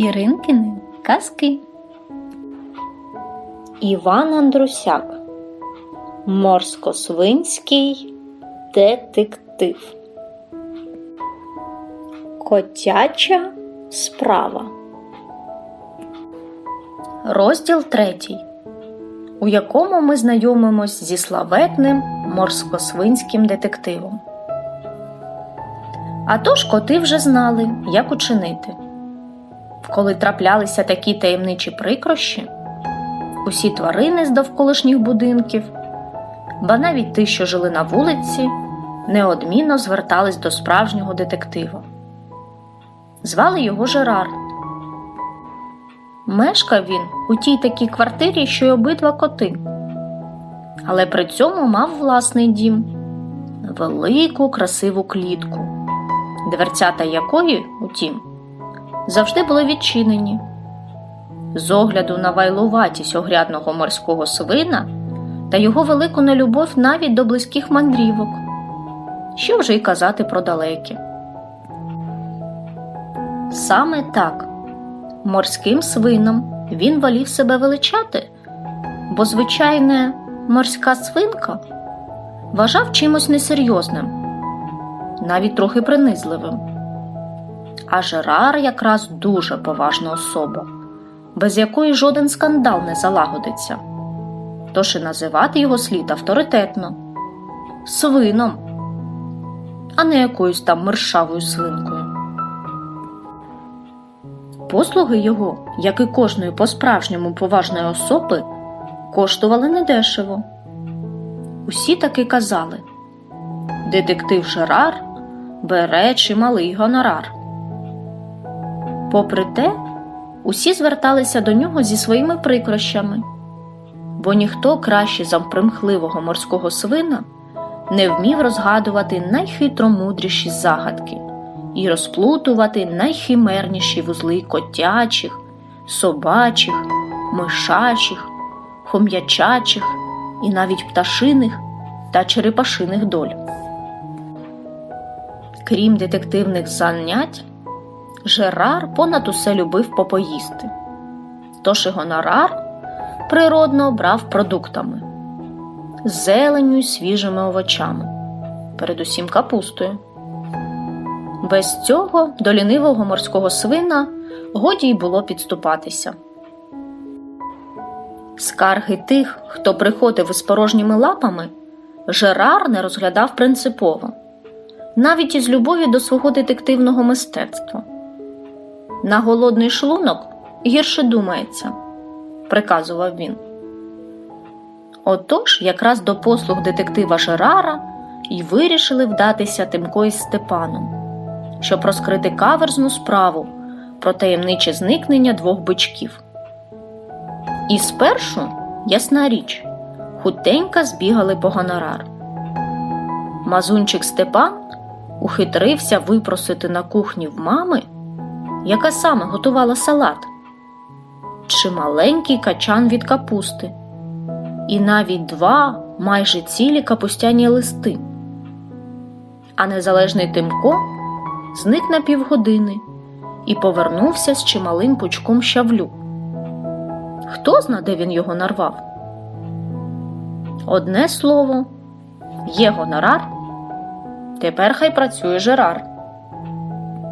Іринкини казки. Іван Андрусяк Морсько-свинський детектив. Котяча справа. Розділ третій, у якому ми знайомимось зі славетним морсько-свинським детективом. А тож коти вже знали, як учинити. Коли траплялися такі таємничі прикрощі, усі тварини з довколишніх будинків, ба навіть ті, що жили на вулиці, неодмінно звертались до справжнього детектива. Звали його Жерар. Мешкав він у тій такій квартирі, що й обидва коти, але при цьому мав власний дім велику красиву клітку, дверцята якої, утім, завжди були відчинені. З огляду на вайлуватість огрядного морського свина та його велику нелюбов навіть до близьких мандрівок, що вже й казати про далекі. Саме так морським свином він волів себе величати, бо звичайне морська свинка вважав чимось несерйозним, навіть трохи принизливим. А Жерар якраз дуже поважна особа, без якої жоден скандал не залагодиться. Тож і називати його слід авторитетно свином, а не якоюсь там мершавою свинкою. Послуги його, як і кожної по-справжньому поважної особи, коштували недешево. Усі таки казали детектив Жерар бере чималий гонорар. Попри те, усі зверталися до нього зі своїми прикрощами, бо ніхто краще за примхливого морського свина не вмів розгадувати найхитромудріші загадки і розплутувати найхимерніші вузли котячих, собачих, мишачих, хом'ячачих і навіть пташиних та черепашиних доль. Крім детективних занять, Жерар понад усе любив попоїсти. Тож і гонорар природно брав продуктами, зеленю й свіжими овочами, передусім капустою. Без цього до лінивого морського свина годі й було підступатися. Скарги тих, хто приходив із порожніми лапами, Жерар не розглядав принципово, навіть із любові до свого детективного мистецтва. На голодний шлунок гірше думається, приказував він. Отож, якраз до послуг детектива Жерара й вирішили вдатися Тимко із Степаном щоб розкрити каверзну справу про таємниче зникнення двох бичків. І спершу, ясна річ, хутенька збігали по гонорар. Мазунчик Степан ухитрився випросити на кухні в мами, яка саме готувала салат, чималенький качан від капусти, і навіть два майже цілі капустяні листи. А незалежний Тимко зник на півгодини і повернувся з чималим пучком щавлю. Хто зна, де він його нарвав? Одне слово, є гонорар, тепер хай працює Жерар.